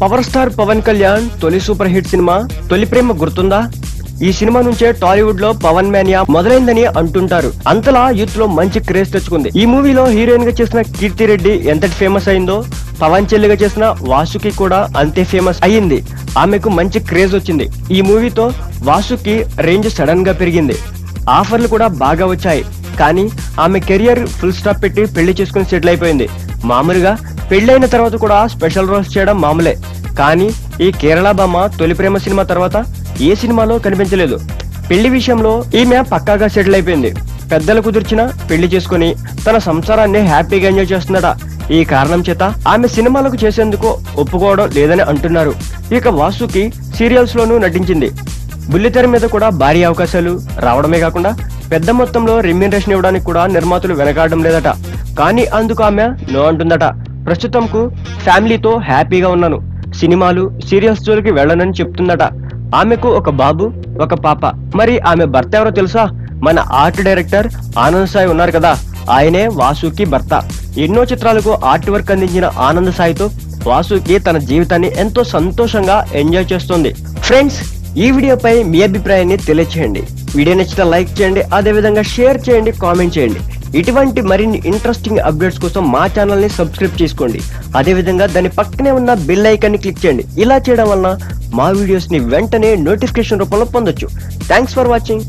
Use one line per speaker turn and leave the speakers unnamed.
Power star Pawan Kalyan తొలి super hit cinema తొలి ప్రేమ గుర్తుందా? ఈ సినిమా నుంచే టాలీవుడ్లో పవన్ మేనియా మొదలైందని అంటుంటారు. అంతలా యూత్లో మంచి క్రేజ్ తెచ్చుకుంది. ఈ మూవీలో హీరోయిన్గా చేసిన కీర్తి రెడ్డి ఎంతటి ఫేమస్ అయిందో పవన్ చెల్లిగా చేసిన వాసుకి కూడా అంతే ఫేమస్ అయ్యింది. ఆమెకు మంచి క్రేజ్ వచ్చింది. ఈ మూవీతో వాసుకి రేంజ్ సడన్గా పెరిగింది. ఆఫర్లు కూడా బాగా వచ్చాయి. కానీ ఆమె కెరియర్ ఫుల్ స్టాప్ పెట్టి పెళ్ళి చేసుకుని సెటిల్ అయిపోయింది. మామూలుగా పెళ్ళైన తర్వాత కూడా స్పెషల్ రోల్స్ చేయడం మామూలే. కానీ ఈ కేరళ బొమ్మ తొలి ప్రేమ సినిమా తర్వాత ఏ సినిమాలో కనిపించలేదు. పెళ్ళి విషయంలో ఈమె పక్కాగా సెటిల్ అయిపోయింది. పెద్దలు కుదిర్చిన పెళ్ళి చేసుకుని తన సంసారాన్ని హ్యాపీగా ఎంజాయ్ చేస్తుందట ఈ కారణం చేత ఆమె సినిమాలకు చేసేందుకు ఒప్పుకోవడం లేదని అంటున్నారు. ఇక వాసుకి సీరియల్స్ లోనూ నటించింది. బుల్లితెర మీద కూడా భారీ అవకాశాలు రావడమే కాకుండా పెద్ద మొత్తంలో రెమ్యూనరేషన్ ఇవ్వడానికి కూడా నిర్మాతలు వెనకాడడం లేదట. కానీ అందుకు ఆమె నో అంటుందట. ప్రస్తుతంకు ఫ్యామిలీతో హ్యాపీగా ఉన్నాను. సినిమాలు సీరియల్స్ జోలికి వెళ్ళనని చెప్తుందట. ఆమెకు ఒక బాబు ఒక పాప. మరి ఆమె భర్త ఎవరో తెలుసా? మన ఆర్ట్ డైరెక్టర్ ఆనంద్ సాయి ఉన్నారు కదా. ఆయనే వాసుకి భర్త. ఎన్నో చిత్రాలకు ఆర్ట్ వర్క్ అందించిన ఆనంద్ సాయితో వాసుకి తన జీవితాన్ని ఎంతో సంతోషంగా ఎంజాయ్ చేస్తుంది. ఫ్రెండ్స్ ఈ వీడియోపై మీ అభిప్రాయాన్ని తెలియచేయండి. వీడియో నచ్చితే లైక్ చేయండి అదే విధంగా షేర్ చేయండి కామెంట్ చేయండి. ఇటువంటి మరిన్ని ఇంట్రెస్టింగ్ అప్డేట్స్ కోసం మా ఛానల్ని సబ్స్క్రైబ్ చేసుకోండి. అదేవిధంగా దాని పక్కనే ఉన్న బెల్ ఐకాన్ని క్లిక్ చేయండి. ఇలా చేయడం వలన మా వీడియోస్ని వెంటనే నోటిఫికేషన్ రూపంలో పొందొచ్చు. Thanks for watching